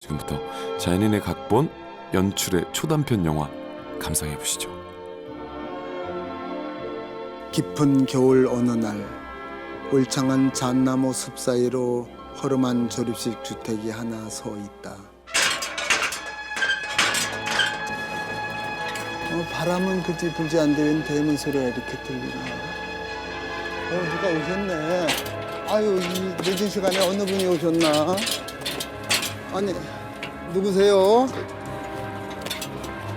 지금부터 자연인의 각본 연출의 초단편 영화 감상해 보시죠. 깊은 겨울 어느 날 울창한 잣나무 숲 사이로 허름한 조립식 주택이 하나 서 있다. 어, 바람은 그지 불지 않는데 웬 대문 소리가 이렇게 들리나? 어 누가 오셨네. 아유 이 늦은 시간에 어느 분이 오셨나? 아니 누구세요?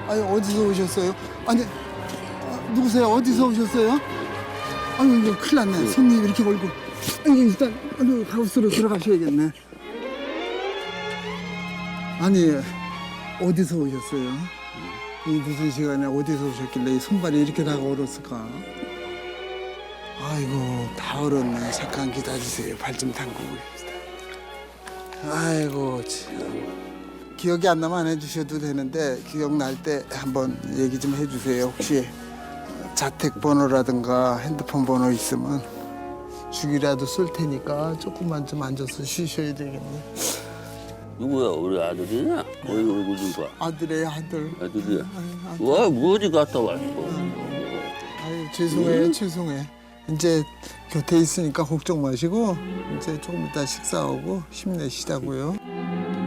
아니 어디서 오셨어요? 아니 아, 누구세요? 어디서 오셨어요? 아유 이거 큰일 났네 손님 이렇게 걸고 아니 일단 아유 하우스로 들어가셔야겠네 아니 어디서 오셨어요? 이 무슨 시간에 어디서 오셨길래 이 손발이 이렇게 다가 얼었을까? 아이고 다 얼었네 잠깐 기다리세요 발 좀 담그고 아이고 참 기억이 안 나면 안 해주셔도 되는데 기억날 때 한번 얘기 좀 해주세요 혹시 자택 번호라든가 핸드폰 번호 있으면 죽이라도 쓸 테니까 조금만 좀 앉아서 쉬셔야 되겠네. 누구야 우리 아들이냐? 어이 얼굴 좀 봐. 아들의 아들. 아들이야. 아유, 아들. 와 뭐지 갔다 왔어. 아유 죄송해 요 죄송해. 이제 곁에 있으니까 걱정 마시고 이제 조금 이따 식사하고 힘내시자고요.